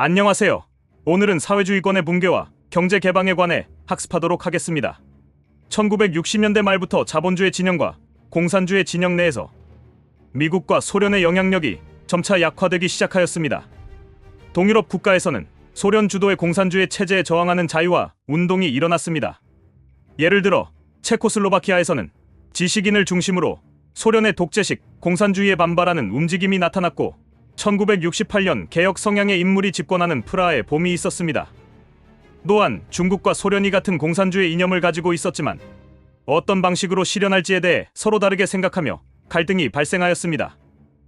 안녕하세요. 오늘은 사회주의권의 붕괴와 경제 개방에 관해 학습하도록 하겠습니다. 1960년대 말부터 자본주의 진영과 공산주의 진영 내에서 미국과 소련의 영향력이 점차 약화되기 시작하였습니다. 동유럽 국가에서는 소련 주도의 공산주의 체제에 저항하는 자유와 운동이 일어났습니다. 예를 들어 체코슬로바키아에서는 지식인을 중심으로 소련의 독재식 공산주의에 반발하는 움직임이 나타났고 1968년 개혁 성향의 인물이 집권하는 프라하에 봄이 있었습니다. 또한 중국과 소련이 같은 공산주의 이념을 가지고 있었지만 어떤 방식으로 실현할지에 대해 서로 다르게 생각하며 갈등이 발생하였습니다.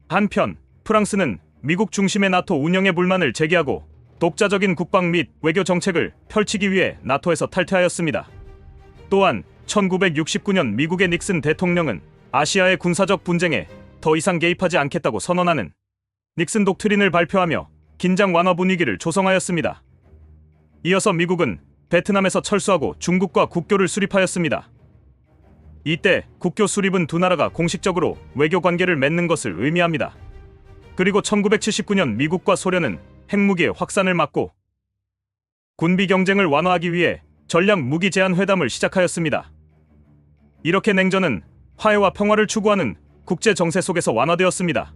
한편 프랑스는 미국 중심의 나토 운영에 불만을 제기하고 독자적인 국방 및 외교 정책을 펼치기 위해 나토에서 탈퇴하였습니다. 또한 1969년 미국의 닉슨 대통령은 아시아의 군사적 분쟁에 더 이상 개입하지 않겠다고 선언하는 닉슨 독트린을 발표하며 긴장 완화 분위기를 조성하였습니다. 이어서 미국은 베트남에서 철수하고 중국과 국교를 수립하였습니다. 이때 국교 수립은 두 나라가 공식적으로 외교 관계를 맺는 것을 의미합니다. 그리고 1979년 미국과 소련은 핵무기의 확산을 막고 군비 경쟁을 완화하기 위해 전략 무기 제한 회담을 시작하였습니다. 이렇게 냉전은 화해와 평화를 추구하는 국제 정세 속에서 완화되었습니다.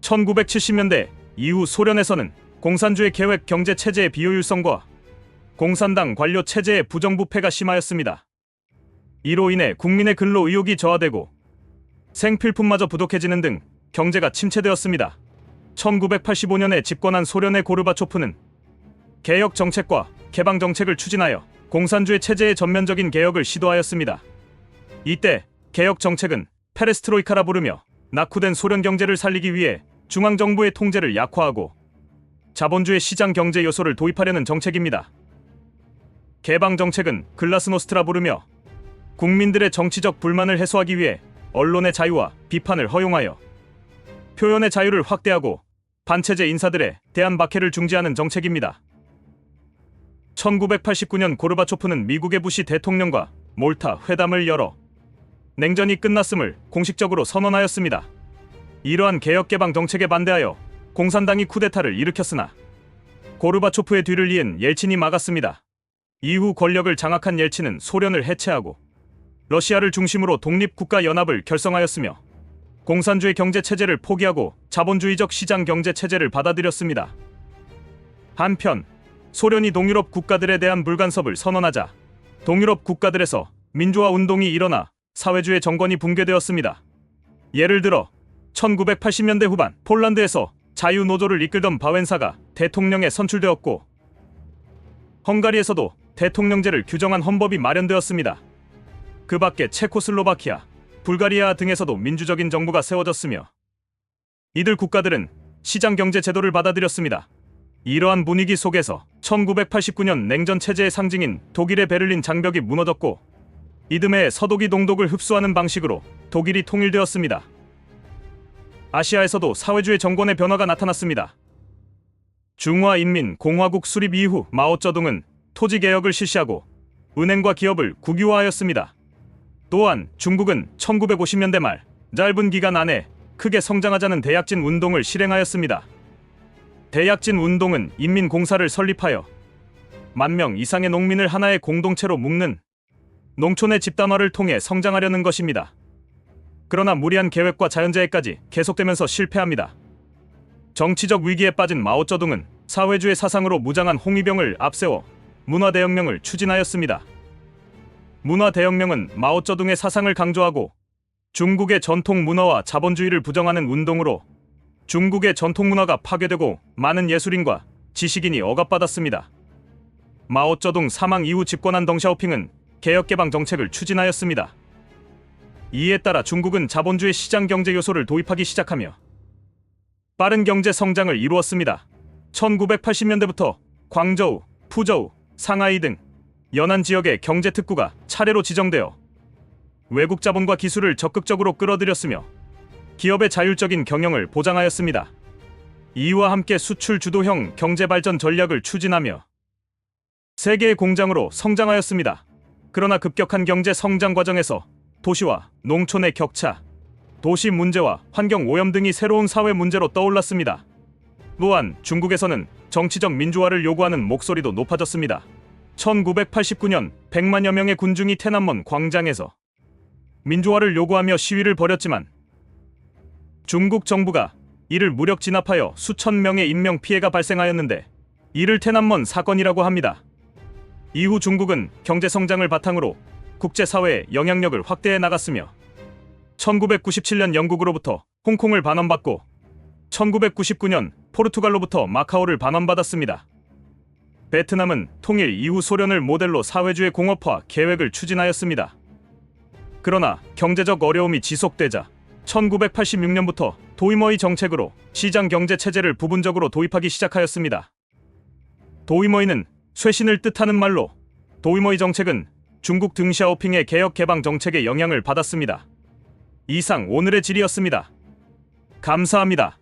1970년대 이후 소련에서는 공산주의 계획 경제 체제의 비효율성과 공산당 관료 체제의 부정부패가 심하였습니다. 이로 인해 국민의 근로 의욕이 저하되고 생필품마저 부족해지는 등 경제가 침체되었습니다. 1985년에 집권한 소련의 고르바초프는 개혁 정책과 개방 정책을 추진하여 공산주의 체제의 전면적인 개혁을 시도하였습니다. 이때 개혁 정책은 페레스트로이카라 부르며 낙후된 소련 경제를 살리기 위해 중앙 정부의 통제를 약화하고 자본주의 시장 경제 요소를 도입하려는 정책입니다. 개방 정책은 글라스노스트라 부르며 국민들의 정치적 불만을 해소하기 위해 언론의 자유와 비판을 허용하여 표현의 자유를 확대하고 반체제 인사들의 대한 박해를 중지하는 정책입니다. 1989년 고르바초프는 미국의 부시 대통령과 몰타 회담을 열어 냉전이 끝났음을 공식적으로 선언하였습니다. 이러한 개혁 개방 정책에 반대하여 공산당이 쿠데타를 일으켰으나 고르바초프의 뒤를 이은 옐친이 막았습니다. 이후 권력을 장악한 옐친은 소련을 해체하고 러시아를 중심으로 독립국가 연합을 결성하였으며 공산주의 경제 체제를 포기하고 자본주의적 시장 경제 체제를 받아들였습니다. 한편 소련이 동유럽 국가들에 대한 불간섭을 선언하자 동유럽 국가들에서 민주화 운동이 일어나 사회주의 정권이 붕괴되었습니다. 예를 들어 1980년대 후반 폴란드에서 자유노조를 이끌던 바웬사가 대통령에 선출되었고 헝가리에서도 대통령제를 규정한 헌법이 마련되었습니다. 그 밖에 체코슬로바키아, 불가리아 등에서도 민주적인 정부가 세워졌으며 이들 국가들은 시장 경제 제도를 받아들였습니다. 이러한 분위기 속에서 1989년 냉전 체제의 상징인 독일의 베를린 장벽이 무너졌고 이듬해 서독이 동독을 흡수하는 방식으로 독일이 통일되었습니다. 아시아에서도 사회주의 정권의 변화가 나타났습니다. 중화인민공화국 수립 이후 마오쩌둥은 토지 개혁을 실시하고 은행과 기업을 국유화하였습니다. 또한 중국은 1950년대 말 짧은 기간 안에 크게 성장하자는 대약진 운동을 실행하였습니다. 대약진 운동은 인민공사를 설립하여 만 명 이상의 농민을 하나의 공동체로 묶는 농촌의 집단화를 통해 성장하려는 것입니다. 그러나 무리한 계획과 자연재해까지 계속되면서 실패합니다. 정치적 위기에 빠진 마오쩌둥은 사회주의 사상으로 무장한 홍위병을 앞세워 문화대혁명을 추진하였습니다. 문화대혁명은 마오쩌둥의 사상을 강조하고 중국의 전통 문화와 자본주의를 부정하는 운동으로 중국의 전통 문화가 파괴되고 많은 예술인과 지식인이 억압받았습니다. 마오쩌둥 사망 이후 집권한 덩샤오핑은 개혁개방 정책을 추진하였습니다. 이에 따라 중국은 자본주의 시장 경제 요소를 도입하기 시작하며 빠른 경제 성장을 이루었습니다. 1980년대부터 광저우, 푸저우, 상하이 등 연안 지역의 경제 특구가 차례로 지정되어 외국 자본과 기술을 적극적으로 끌어들였으며 기업의 자율적인 경영을 보장하였습니다. 이와 함께 수출 주도형 경제 발전 전략을 추진하며 세계의 공장으로 성장하였습니다. 그러나 급격한 경제 성장 과정에서 도시와 농촌의 격차, 도시 문제와 환경 오염 등이 새로운 사회 문제로 떠올랐습니다. 또한 중국에서는 정치적 민주화를 요구하는 목소리도 높아졌습니다. 1989년 100만여 명의 군중이 테난먼 광장에서 민주화를 요구하며 시위를 벌였지만 중국 정부가 이를 무력 진압하여 수천 명의 인명 피해가 발생하였는데 이를 테난먼 사건이라고 합니다. 이후 중국은 경제 성장을 바탕으로 국제사회의 영향력을 확대해 나갔으며 1997년 영국으로부터 홍콩을 반환받고 1999년 포르투갈로부터 마카오를 반환받았습니다. 베트남은 통일 이후 소련을 모델로 사회주의 공업화 계획을 추진하였습니다. 그러나 경제적 어려움이 지속되자 1986년부터 도이머이 정책으로 시장 경제 체제를 부분적으로 도입하기 시작하였습니다. 도이머이는 쇄신을 뜻하는 말로 도이머이 정책은 중국 등 샤오핑의 개혁 개방 정책의 영향을 받았습니다. 이상 오늘의 질이었습니다. 감사합니다.